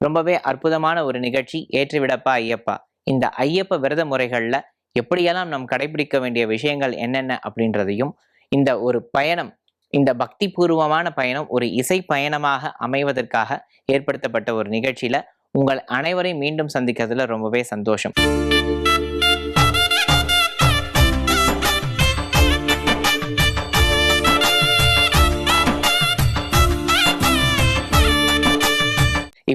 ரொம்பவே அற்புதமான ஒரு நிகழ்ச்சி. ஏற்றுவிடப்பா ஐயப்பா. இந்த ஐயப்ப விரத முறைகள்ல எப்படியெல்லாம் நாம் கடைபிடிக்க வேண்டிய விஷயங்கள் என்னென்ன அப்படின்றதையும் இந்த ஒரு பயணம் இந்த பக்தி பூர்வமான பயணம் ஒரு இசை பயணமாக அமைவதற்காக ஏற்படுத்தப்பட்ட ஒரு நிகழ்ச்சியில உங்கள் அனைவரையும் மீண்டும் சந்திக்கிறதுல ரொம்பவே சந்தோஷம்.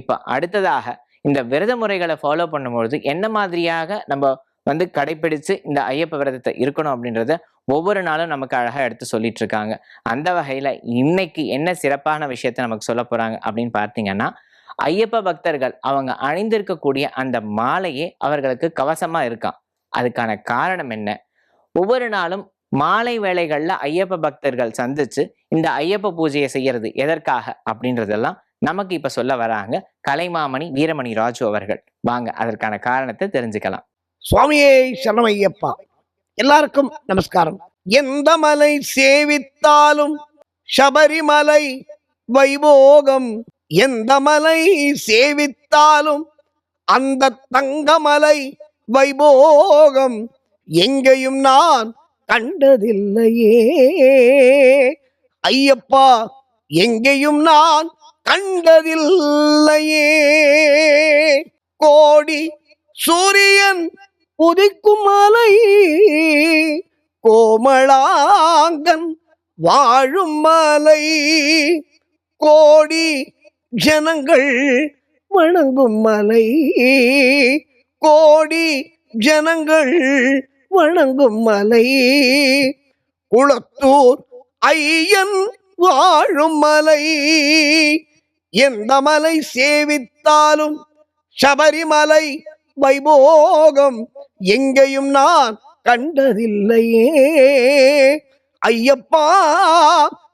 இப்போ அடுத்ததாக இந்த விரத முறைகளை ஃபாலோ பண்ணும்பொழுது என்ன மாதிரியாக நம்ம வந்து கடைபிடித்து இந்த ஐயப்ப விரதத்தை இருக்கணும் அப்படின்றத ஒவ்வொரு நாளும் நமக்கு அழகா எடுத்து சொல்லிட்டு இருக்காங்க. அந்த வகையில இன்னைக்கு என்ன சிறப்பான விஷயத்த நமக்கு சொல்ல போறாங்க அப்படின்னு பார்த்தீங்கன்னா ஐயப்ப பக்தர்கள் அவங்க அணிந்திருக்கக்கூடிய அந்த மாலையே அவர்களுக்கு கவசமா இருக்கான் அதுக்கான காரணம் என்ன? ஒவ்வொரு நாளும் மாலை வேளைகளில் ஐயப்ப பக்தர்கள் சந்திச்சு இந்த ஐயப்ப பூஜையை செய்யறது எதற்காக அப்படின்றதெல்லாம் நமக்கு இப்ப சொல்ல வராங்க கலைமாமணி வீரமணி ராஜு அவர்கள். வாங்க அதற்கான காரணத்தை தெரிஞ்சுக்கலாம். சுவாமியே சரணமையப்பா. எல்லாருக்கும் நமஸ்காரம். எந்த மலை சேவித்தாலும் சபரிமலை வைபோகம். எந்த மலை சேவித்தாலும் அந்த தங்கமலை வைபோகம். எங்கேயும் நான் கண்டதில்லையே. ஐயப்பா எங்கேயும் நான் கண்டதில்லையே. கோடி சூரியன் உதிக்கும் மலை கோமளாங்கன் வாழும் மலை. கோடி ஜனங்கள் வணங்கும் மலை கோடி ஜனங்கள் வணங்கும் மலை. குளத்தூர் ஐயன் வாழும் மலை எந்த மலை சேவித்தாலும் சபரிமலை வைபோகம் எங்கேயும் நான் கண்டதில்லையே. ஐயப்பா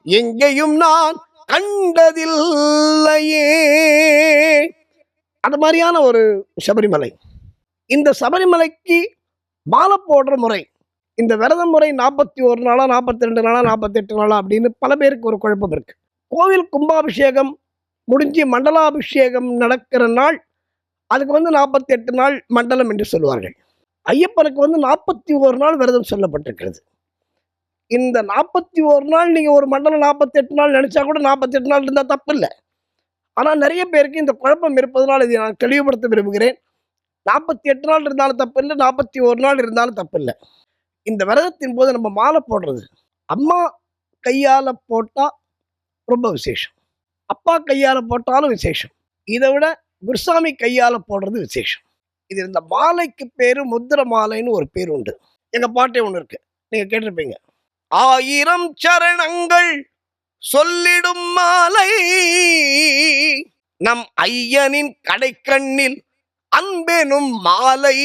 எங்கேயும் நான் கண்டதில்லையே. அது மாதிரியான ஒரு சபரிமலை. இந்த சபரிமலைக்கு மாலை போடுற முறை இந்த விரத முறை நாற்பத்தி ஒரு நாளா நாற்பத்தி ரெண்டு நாளா நாற்பத்தெட்டு நாளா அப்படின்னு பல பேருக்கு ஒரு குழப்பம் இருக்கு. கோவில் கும்பாபிஷேகம் முடிஞ்சு மண்டலாபிஷேகம் நடக்கிற நாள் அதுக்கு வந்து நாற்பத்தி எட்டு நாள் மண்டலம் என்று சொல்வார்கள். ஐயப்பனுக்கு வந்து நாற்பத்தி ஒரு நாள் விரதம் சொல்லப்பட்டிருக்கிறது. இந்த நாற்பத்தி ஒரு நாள் நீங்கள் ஒரு மண்டலம் நாற்பத்தெட்டு நாள் நினச்சா கூட நாற்பத்தெட்டு நாள் இருந்தால் தப்பு இல்லை ஆனால் நிறைய பேருக்கு இந்த குழப்பம் இருப்பதனால் இதை நான் தெளிவுபடுத்த விரும்புகிறேன். நாற்பத்தி எட்டு நாள் இருந்தாலும் தப்பு இல்லை நாற்பத்தி ஒரு நாள் இருந்தாலும் தப்பு இல்லை இந்த விரதத்தின் போது நம்ம மாலை போடுறது. அம்மா கையால் போட்டால் ரொம்ப விசேஷம். அப்பா கையால் போட்டாலும் விசேஷம். இதை விட குருசாமி கையால் போடுறது விசேஷம். இது இந்த மாலைக்கு பேர் முத்திர மாலைன்னு ஒரு பேர் உண்டு. எங்கள் பாட்டே ஒன்று இருக்கு. நீங்கள் கேட்டிருப்பீங்க. ஆயிரம் சரணங்கள் சொல்லிடும் மாலை. நம் ஐயனின் கடைக்கண்ணில் அன்பெனும் மாலை.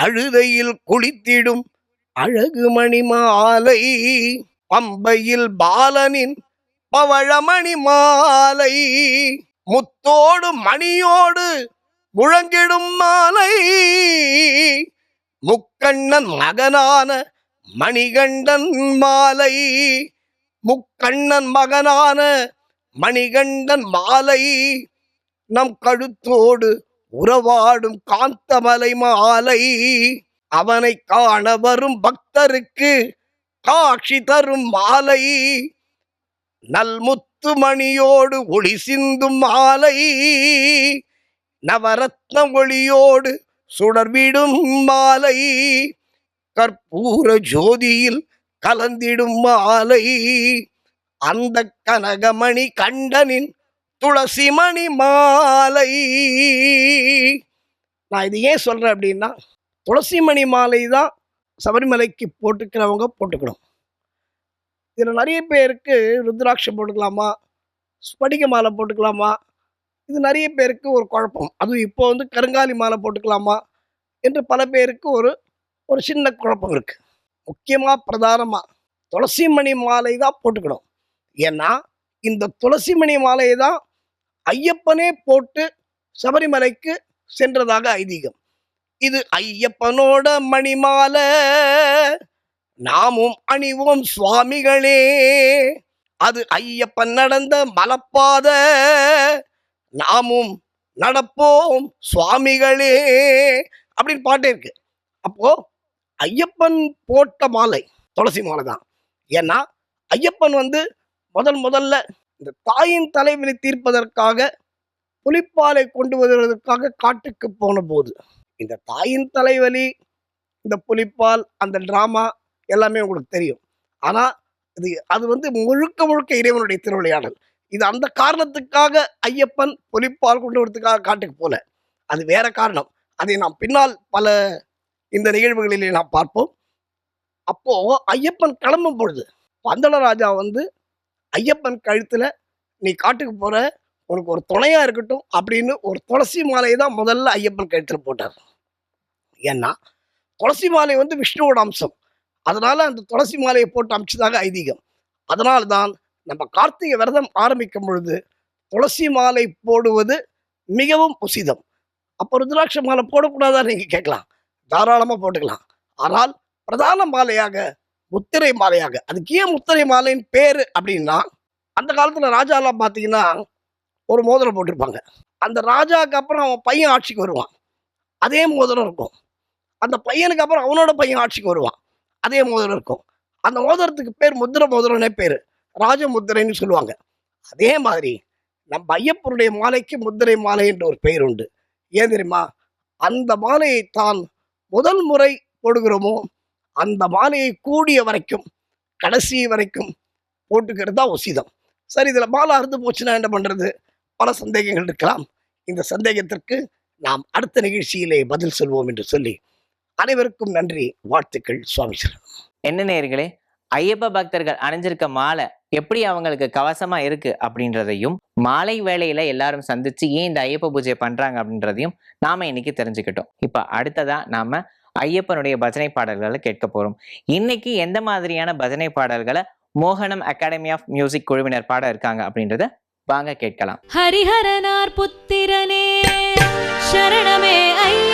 அழுதையில் குளித்திடும் அழகு மணி மாலை. பம்பையில் பாலனின் பவழமணி மாலை முத்தோடு மணியோடு முழங்கிடும் மாலை. முக்கண்ணன் மகனான மணிகண்டன் மாலை முக்கண்ணன் மகனான மணிகண்டன் மாலை. நம் கழுத்தோடு உறவாடும் காந்தமலை மாலை அவனை காண வரும் பக்தருக்கு காட்சி தரும் மாலை. நல்முத்து மணியோடு ஒளி சிந்தும் மாலை நவரத்ன ஒளியோடு சுடர்விடும் மாலை கற்பூர ஜோதியில் கலந்திடும் மாலை. அந்த கனகமணி கண்டனின் துளசி மணி மாலை. நான் இது ஏன் சொல்கிறேன் அப்படின்னா துளசி மணி மாலை தான் சபரிமலைக்கு போட்டுக்கிறவங்க போட்டுக்கணும். இதில் நிறைய பேருக்கு ருத்ராட்சம் போட்டுக்கலாமா? ஸ்படிக மாலை போட்டுக்கலாமா? இது நிறைய பேருக்கு ஒரு குழப்பம். அதுவும் இப்போ வந்து கருங்காலி மாலை போட்டுக்கலாமா? என்று பல பேருக்கு ஒரு ஒரு சின்ன குழப்பம் இருக்குது முக்கியமாக பிரதானமாக துளசி மணி மாலை தான் போட்டுக்கணும். ஏன்னா இந்த துளசி மணி மாலையை தான் ஐயப்பனே போட்டு சபரிமலைக்கு சென்றதாக ஐதீகம். இது ஐயப்பனோட மணிமாலை. நாமும் அணிவோம் சுவாமிகளே. அது ஐயப்பன் நடந்த மலப்பாத. நாமும் நடப்போம் சுவாமிகளே. அப்படின்னு பாட்டே இருக்கு. அப்போ ஐயப்பன் போட்ட மாலை துளசி மாலை தான். ஏன்னா ஐயப்பன் வந்து முதல் முதல்ல இந்த தாயின் தலைவினை தீர்ப்பதற்காக புலிப்பாலை கொண்டு வருவதற்காக காட்டுக்கு போன போது இந்த தாயின் தலைவலி இந்த புலிப்பால் அந்த டிராமா எல்லாமே உங்களுக்கு தெரியும். ஆனால் இது அது வந்து முழுக்க முழுக்க இறைவனுடைய திருவிளையாடல். இது அந்த காரணத்துக்காக ஐயப்பன் பொலிப்பால் கொண்டு வரதுக்காக காட்டுக்கு போல. அது வேற காரணம். அதை நாம் பின்னால் பல இந்த நிகழ்வுகளிலே நாம் பார்ப்போம். அப்போ ஐயப்பன் கிளம்பும் பொழுது பந்தள ராஜா வந்து ஐயப்பன் கழுத்தில் நீ காட்டுக்கு போற உனக்கு ஒரு துணையாக இருக்கட்டும் அப்படின்னு ஒரு துளசி மாலையை தான் முதல்ல ஐயப்பன் கழுத்தில் போட்டார். ஏன்னா துளசி மாலை வந்து விஷ்ணுவோட அம்சம். அதனால அந்த துளசி மாலையை போட்டு அமைச்சதாக ஐதீகம். அதனால தான் நம்ம கார்த்திகை விரதம் ஆரம்பிக்கும் பொழுது துளசி மாலை போடுவது மிகவும் உசிதம். அப்போ ருத்ராட்ச மாலை போடக்கூடாதா நீங்கள் கேட்கலாம். தாராளமாக போட்டுக்கலாம். ஆனால் பிரதான மாலையாக முத்திரை மாலையாக அதுக்கு ஏன் முத்திரை மாலைன்னு பேர் அப்படின்னா அந்த காலத்தில் ராஜாலாம் பார்த்தீங்கன்னா ஒரு மோதிரம் போட்டிருப்பாங்க. அந்த ராஜாவுக்கு அப்புறம் அவன் பையன் ஆட்சிக்கு வருவான். அதே மோதிரம் இருக்கும். அந்த பையனுக்கு அப்புறம் அவனோட பையன் ஆட்சிக்கு வருவான். அதே மோதிரம் இருக்கும். அந்த மோதிரத்துக்கு பேர் முத்திர மோதிரம்னே பேர். ராஜமுத்திரைன்னு சொல்லுவாங்க. அதே மாதிரி நம்ம ஐயப்பனுடைய மாலைக்கு முத்திரை மாலை என்ற ஒரு பெயர் உண்டு. ஏன் தெரியுமா? அந்த மாலையை தான் முதல் முறை போடுகிறோமோ அந்த மாலையை கூடிய வரைக்கும் கடைசி வரைக்கும் போட்டுக்கிறது தான் உசிதம். சரி இதில் மாலை அறுந்து போச்சுன்னா என்ன பண்ணுறது பல சந்தேகங்கள் இருக்கலாம். இந்த சந்தேகத்திற்கு நாம் அடுத்த நிகழ்ச்சியிலே பதில் சொல்வோம் என்று சொல்லி அனைவருக்கும் நன்றி. வாழ்த்துக்கள் சுவாமி. என்ன நேயர்களே ஐயப்ப பக்தர்கள் அணிஞ்சிருக்க மாலை எப்படி அவங்களுக்கு கவசமா இருக்கு அப்படின்றதையும் மாலை வேளையில எல்லாரும் சந்திச்சு ஏன் இந்த ஐயப்ப பூஜை பண்றாங்க அப்படின்றதையும் நாம இன்னைக்கு தெரிஞ்சுக்கிட்டோம். இப்ப அடுத்ததா நாம ஐயப்பனுடைய பஜனை பாடல்களை கேட்க போறோம். இன்னைக்கு எந்த மாதிரியான பஜனை பாடல்களை மோகனம் அகாடமி ஆஃப் மியூசிக் குழுவினர் பாட இருக்காங்க அப்படின்றத வாங்க கேட்கலாம். ஹரிஹரனார் புத்திரனே சரணமே ஐயப்பா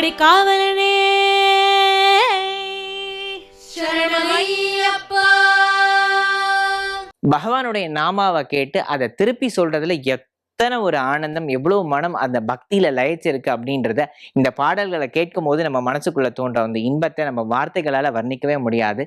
படி காவலனே. பகவானுடைய நாமாவை கேட்டு அதை திருப்பி சொல்றதுல எத்தனை ஒரு ஆனந்தம் எவ்வளவு மனம் அந்த பக்தியில லயிச்சிருக்கு அப்படின்றத இந்த பாடல்களை கேட்கும் போது நம்ம மனசுக்குள்ள தோன்ற அந்த இன்பத்தை நம்ம வார்த்தைகளால வர்ணிக்கவே முடியாது.